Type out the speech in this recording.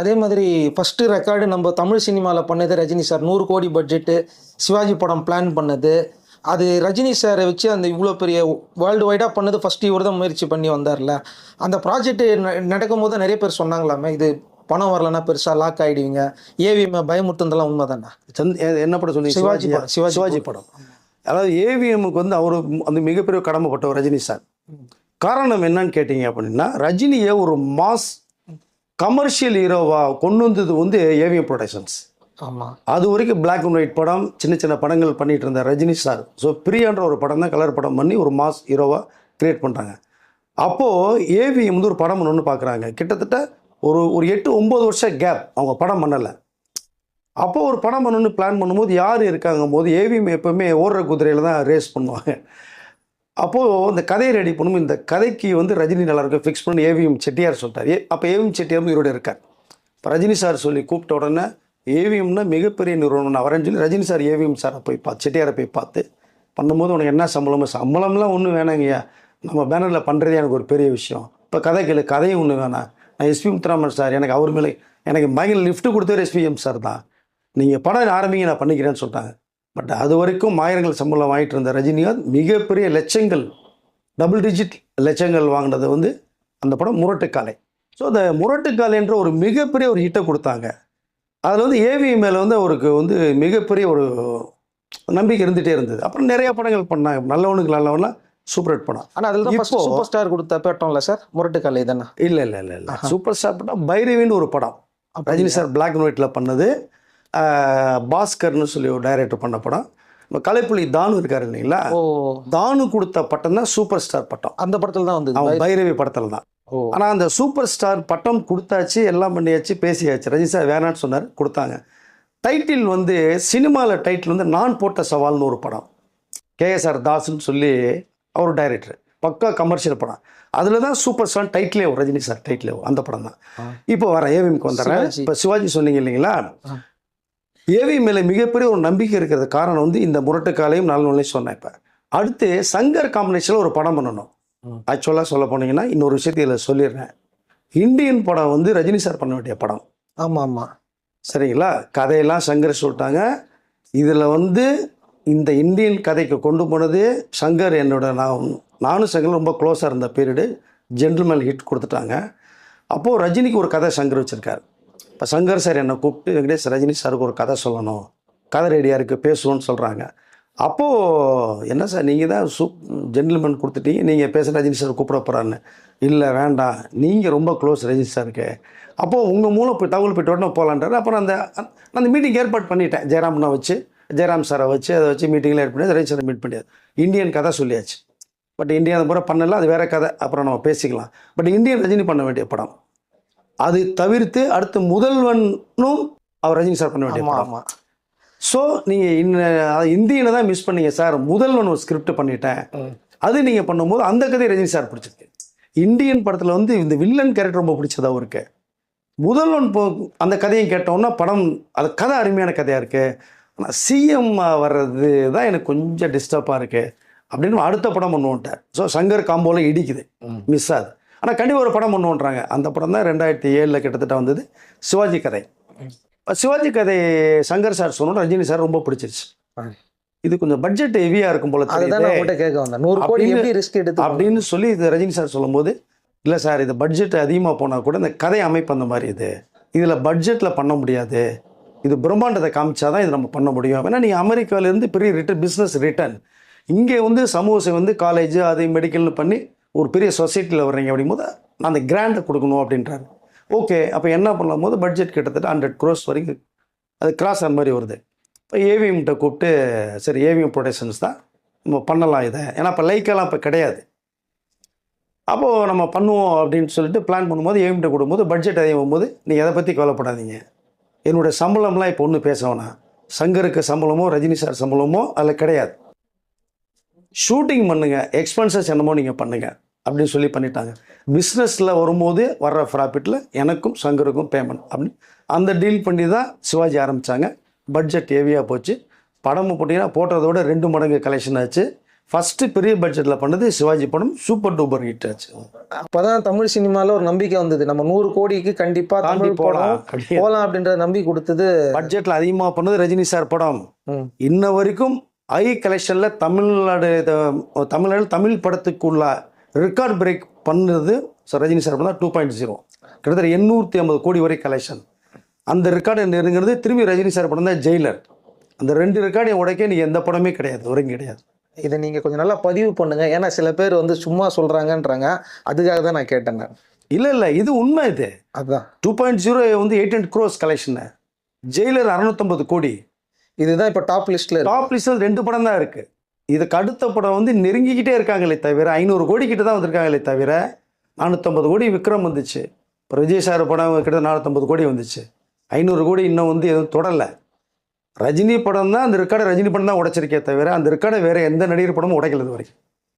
அதே மாதிரி first record நம்ம தமிழ் சினிமாவில் பண்ணது ரஜினி சார். நூறு கோடி பட்ஜெட்டு சிவாஜி படம் பிளான் பண்ணது. அது ரஜினி சாரை வச்சு அந்த இவ்வளோ பெரிய வேர்ல்டு வைடாக பண்ணது ஃபஸ்ட்டு இவர் தான் முயற்சி பண்ணி வந்தார்ல. அந்த ப்ராஜெக்ட் நடக்கும் போது நிறைய பேர் சொன்னாங்களாமே இது பணம் வரலன்னா பெருசாக லாக் ஆகிடுவீங்க ஏவிஎம் பயமுட்டுந்தெல்லாம் உண்மை தானே சந்த் என்ன படம் சிவாஜி சிவாஜி படம், சிவாஜி சிவாஜி படம். அதாவது ஏவிஎம்முக்கு வந்து அவர் அந்த மிகப்பெரிய கடமைப்பட்டவர் ரஜினி சார். காரணம் என்னன்னு கேட்டிங்க அப்படின்னா ரஜினியை ஒரு மாஸ் கமர்ஷியல் ஹீரோவா கொண்டு வந்தது வந்து ஏவிஎம் ப்ரொடக்ஷன்ஸ் ஆமாம் அது வரைக்கும் பிளாக் அண்ட் ஒயிட் படம் சின்ன சின்ன படங்கள் பண்ணிட்டு இருந்த ரஜினி சார் ஸோ பிரியான்ற ஒரு படம் தான் கலர் படம் பண்ணி ஒரு மாஸ் ஹீரோவாக கிரியேட் பண்ணுறாங்க அப்போது ஏவிஎம் வந்து ஒரு படம் ஒன்று பார்க்குறாங்க கிட்டத்தட்ட ஒரு ஒரு எட்டு ஒம்பது வருஷம் கேப் அவங்க படம் பண்ணலை. அப்போது ஒரு படம் பண்ணணும்னு பிளான் பண்ணும்போது யார் இருக்காங்க போது ஏவிஎம் எப்போவுமே ஓடுற குதிரையில் தான் ரேஸ் பண்ணுவாங்க. அப்போது இந்த கதையை ரெடி பண்ணும் இந்த கதைக்கு வந்து ரஜினி நல்லா இருக்கும் ஃபிக்ஸ் பண்ணி. ஏவிஎம் செட்டியார் சொல்லிட்டார். அப்போ ஏவிஎம் செட்டியாரும் இவரோட இருக்கார். இப்போ ரஜினி சார் சொல்லி கூப்பிட்ட உடனே ஏவிஎம்னா மிகப்பெரிய நிறுவனம் நான் வரேன்னு சொல்லி ரஜினி சார் ஏவிஎம் சாரை போய் பார்த்து செட்டியாரை போய் பார்த்து பண்ணும்போது உனக்கு என்ன சம்பளமோ சம்பளம்லாம் ஒன்றும் வேணாங்கய்யா. நம்ம பேனரில் பண்ணுறதே எனக்கு ஒரு பெரிய விஷயம். இப்போ கதை கேளு கதையும் ஒன்று வேணாம். நான் எஸ்பி முத்துராமன் சார் எனக்கு அவர் மேலே எனக்கு பயங்கர லிஃப்ட் கொடுத்தவர் எஸ்பிஎம் சார் தான். நீங்கள் படம் ஆரம்பிங்க நான் பண்ணிக்கிறேன்னு சொல்லிட்டாங்க. பட் அது வரைக்கும் ஆயிரங்கள் சம்பளம் வாங்கிட்டு இருந்த ரஜினிகாந்த் மிகப்பெரிய லட்சங்கள் டபுள் டிஜிட் லட்சங்கள் வாங்கினது வந்து அந்த படம் முரட்டுக்காலை. ஸோ அந்த முரட்டுக்காலைன்ற ஒரு மிகப்பெரிய ஒரு ஹிட்டை கொடுத்தாங்க. அதில் வந்து ஏவி மேலே வந்து அவருக்கு வந்து மிகப்பெரிய ஒரு நம்பிக்கை இருந்துகிட்டே இருந்தது. அப்புறம் நிறைய படங்கள் பண்ணாங்க. நல்லவனுக்கு நல்லவன்லாம் சூப்பர் ஹிட் படம். ஆனால் அதில் தான் சூப்பர் ஸ்டார் கொடுத்த பேட்டோம்ல சார் முரட்டுக்கலை தானே? இல்லை இல்லை இல்லை இல்லை. சூப்பர் ஸ்டார் படம் பைரவின்னு ஒரு படம். ரஜினி சார் பிளாக் அண்ட் ஒயிட்டில் பண்ணது. பாஸ்கர்னு சொல்லி ஒரு டைரக்டர் பண்ண படம். நம்ம கலைப்புலி தானு இருக்காரு இல்லைங்களா? தானு கொடுத்த பட்டம் தான் சூப்பர் ஸ்டார் பட்டம். அந்த படத்தில் தான் வந்தது. அவன் பைரவி படத்தில் தான். ஆனால் அந்த சூப்பர் ஸ்டார் பட்டம் கொடுத்தாச்சு எல்லாம் பண்ணியாச்சு பேசியாச்சு. ரஜினி சார் வேணான்னு சொன்னார் கொடுத்தாங்க. டைட்டில் வந்து சினிமாவில் டைட்டில் வந்து நான் போட்ட சவால்னு ஒரு படம். கேஎஸ்ஆர் தாஸ்ன்னு சொல்லி அவர் டைரக்டர் பக்கா கமர்ஷியல் படம். அதில் தான் சூப்பர் ஸ்டார் டைட்டிலே ரஜினி சார் டைட்டிலே அந்த படம் தான். இப்போ வர ஏவிஎம்க்கு வந்துடுறேன். இப்போ சிவாஜி சொன்னீங்க இல்லைங்களா. ஏவி மேலே மிகப்பெரிய ஒரு நம்பிக்கை இருக்கிறது காரணம் வந்து இந்த முரட்டுக்காலையும் நல்ல சொன்னேன் இப்போ. அடுத்து சங்கர் காம்பினேஷனில் ஒரு படம் பண்ணணும். ஆக்சுவலாக சொல்ல போனீங்கன்னா இன்னொரு விஷயத்தை இதில் சொல்லிடுறேன். இந்தியன் படம் வந்து ரஜினி சார் பண்ண வேண்டிய படம். ஆமாம். ஆமாம் சரிங்களா? கதையெல்லாம் சங்கர் சொல்லிட்டாங்க. இதில் வந்து இந்த இந்தியன் கதைக்கு கொண்டு போனது சங்கர் என்னோட நான் நானும் சங்கர் ரொம்ப க்ளோஸாக இருந்த பீரியடு ஜென்டில்மேன் ஹிட் கொடுத்துட்டாங்க. அப்போது ரஜினிக்கு ஒரு கதை சங்கர் வச்சுருக்காரு. இப்போ சங்கர் சார் என்னை கூப்பிட்டு வெங்கடேஷ் ரஜினி சாருக்கு ஒரு கதை சொல்லணும். கதை ரெடியாக இருக்குது பேசுவோன்னு சொல்கிறாங்க அப்போது என்ன சார் நீங்கள் தான் சூப் ஜென்டில்மேன் கொடுத்துட்டீங்க. நீங்கள் பேச ரஜினி சார் கூப்பிட போகிறான்னு இல்லை வேண்டாம். நீங்கள் ரொம்ப க்ளோஸ் ரஜினி சாருக்கு. அப்போது உங்கள் மூலம் போய் தகவல் போய்ட்டு உடனே போகலான்றாரு அப்புறம் அந்த அந்த மீட்டிங் ஏற்பாடு பண்ணிட்டேன். ஜெயராம்னா வச்சு ஜெயராம் சாரை வச்சு அதை வச்சு மீட்டிங்கில் ஏற்ப பண்ணி ரஜினி சாரை மீட் பண்ணியாது இந்தியன் கதை சொல்லியாச்சு. பட் இந்தியன் அந்த முறை பண்ணல அது வேற கதை. அப்புறம் நம்ம பேசிக்கலாம். பட் இந்தியன் ரஜினி பண்ண வேண்டிய படம். அது தவிர்த்து அடுத்து முதல்வனும் அவர் ரஜினி சார் பண்ண வேண்டிய ஆமாம் ஸோ நீங்கள் இன்ன இந்தியில தான் மிஸ் பண்ணீங்க சார் முதல்வன் ஒரு ஸ்கிரிப்ட் பண்ணிட்டேன். அது நீங்கள் பண்ணும்போது அந்த கதை ரஜினி சார் பிடிச்சிருக்கு. இந்தியன் படத்தில் வந்து இந்த வில்லன் கேரக்டர் ரொம்ப பிடிச்சது அவருக்கு முதல்வன் போ அந்த கதையை கேட்டோம்னா படம் அது கதை அருமையான கதையாக இருக்குது ஆனால் சிஎம் வர்றது தான் எனக்கு கொஞ்சம் டிஸ்டர்பாக இருக்குது அப்படின்னு அடுத்த படம் பண்ணுவோன்ட்டார் ஸோ சங்கர் காம்போவில் இடிக்குது. மிஸ் ஆகுது. ஆனால் கண்டிப்பாக ஒரு படம் பண்ணுவோன்றாங்க. அந்த படம் தான் ரெண்டாயிரத்தி ஏழில் கிட்டத்தட்ட வந்தது. சிவாஜி கதை. சிவாஜி கதை சங்கர் சார் சொன்னோம் ரஜினி சார் ரொம்ப பிடிச்சிருச்சு. இது கொஞ்சம் பட்ஜெட் ஹெவியாக இருக்கும் போல கேட்க வந்தேன். நூறு கோடி ரிஸ்க் எடுத்து அப்படின்னு சொல்லி இது ரஜினி சார் சொல்லும்போது இல்லை சார் இது பட்ஜெட் அதிகமாக போனால் கூட இந்த கதை அமைப்பு அந்த மாதிரி இது. இதில் பட்ஜெட்டில் பண்ண முடியாது. இது பிரம்மாண்டத்தை காமிச்சா தான் இது நம்ம பண்ண முடியும். ஏன்னா நீங்கள் அமெரிக்காவிலேருந்து பெரிய ரிட்டர்ன் பிஸ்னஸ் ரிட்டர்ன் இங்கே வந்து சமூக சேவை வந்து காலேஜ் அது மெடிக்கல்னு பண்ணி ஒரு பெரிய சொசைட்டியில் வர்றீங்க அப்படிங்கும்போது அந்த கிராண்டை கொடுக்கணும் அப்படின்றாரு. ஓகே அப்போ என்ன பண்ணலாம் போது பட்ஜெட் கிட்டத்தட்ட ஹண்ட்ரட் க்ரோஸ் வரைக்கும் அது கிராஸ் அந்த மாதிரி வருது. இப்போ ஏவிஎம்கிட்ட கூப்பிட்டு சரி ஏவிஎம் ப்ரொடக்ஷன்ஸ் தான் நம்ம பண்ணலாம் இதை. ஏன்னா இப்போ லைக்கெல்லாம் இப்போ கிடையாது. அப்போது நம்ம பண்ணுவோம் அப்படின்னு சொல்லிட்டு பிளான் பண்ணும்போது ஏவிஎம்கிட்ட கொடுக்கும்போது பட்ஜெட் அதிகம் போது நீங்கள் எதை பற்றி கவலைப்படாதீங்க. என்னுடைய சம்பளம்லாம் இப்போ ஒன்றும் பேச வேணாம். சங்கருக்கு சம்பளமோ ரஜினி சார் சம்பளமோ அதில் கிடையாது. ஷூட்டிங் பண்ணுங்கள் எக்ஸ்பென்சஸ் என்னமோ நீங்கள் பண்ணுங்கள் அப்படின்னு சொல்லி பண்ணிட்டாங்க. பிஸ்னஸில் வரும்போது வர்ற ப்ராஃபிட்டில் எனக்கும் சங்கருக்கும் பேமெண்ட் அப்படின்னு அந்த டீல் பண்ணி தான் சிவாஜி ஆரம்பித்தாங்க பட்ஜெட் ஹெவியாக போச்சு. படமும் போட்டிங்கன்னா போட்டதை விட ரெண்டு மடங்கு கலெக்ஷன் ஆச்சு. ஃபஸ்ட்டு பெரிய பட்ஜெட்டில் பண்ணது சிவாஜி படம் சூப்பர் டூப்பர் ஹிட் ஆச்சு. அப்பதான் தமிழ் சினிமால ஒரு நம்பிக்கை வந்தது. நம்ம நூறு கோடிக்கு கண்டிப்பா தாண்டி போகலாம் போலாம் அப்படின்ற நம்பி கொடுத்தது. பட்ஜெட்டில் அதிகமாக பண்ணது ரஜினி சார் படம். இன்ன வரைக்கும் ஐ கலெக்ஷனில் தமிழ்நாடு தமிழ்நாடு தமிழ் படத்துக்குள்ள ரெக்கார்ட் பிரேக் பண்ணது சார் ரஜினி சார் தான் டூ பாயிண்ட் ஜீரோ கிட்டத்தட்ட எண்ணூற்றி ஐம்பது கோடி வரை கலெக்ஷன் அந்த ரெக்கார்டை நெருங்கிறது திரும்பி ரஜினி சார் படம் தான் ஜெயிலர் அந்த ரெண்டு ரெக்கார்டையும் உடைக்க நீ எந்த படமே கிடையாது வரைக்கும் கிடையாது. இதை நீங்க கொஞ்சம் நல்லா பதிவு பண்ணுங்க. ஏன்னா சில பேர் வந்து சும்மா சொல்றாங்கன்றாங்க. அதுக்காக தான் நான் கேட்டேன் நான். இல்லை இல்லை இது உண்மை இது. அதுதான் டூ பாயிண்ட் ஜீரோ வந்து eight hundred crores collection Jailer அறநூற்றம்பது கோடி. இதுதான் இப்போ டாப் இருக்கு. டாப் லிஸ்டில் ரெண்டு படம் தான் இருக்குது இதுக்கு அடுத்த படம் வந்து நெருங்கிக்கிட்டே இருக்காங்களே தவிர ஐநூறு கோடி கிட்ட தான் வந்திருக்காங்களே தவிர நானூற்றம்பது கோடி விக்ரம் வந்துச்சு. இப்போ விஜய் சார் படம் கிட்ட நானூற்றம்பது கோடி வந்துச்சு. ஐநூறு கோடி இன்னும் வந்து எதுவும் தொடலை. ரஜினி படம் தான் அந்த ரெக்கார்டை ரஜினி படம் தான் உடைச்சிருக்கே தவிர அந்த ரெக்கார்டை வேறு எந்த நடிகர் படமும் உடைக்கல இது வரைக்கும்.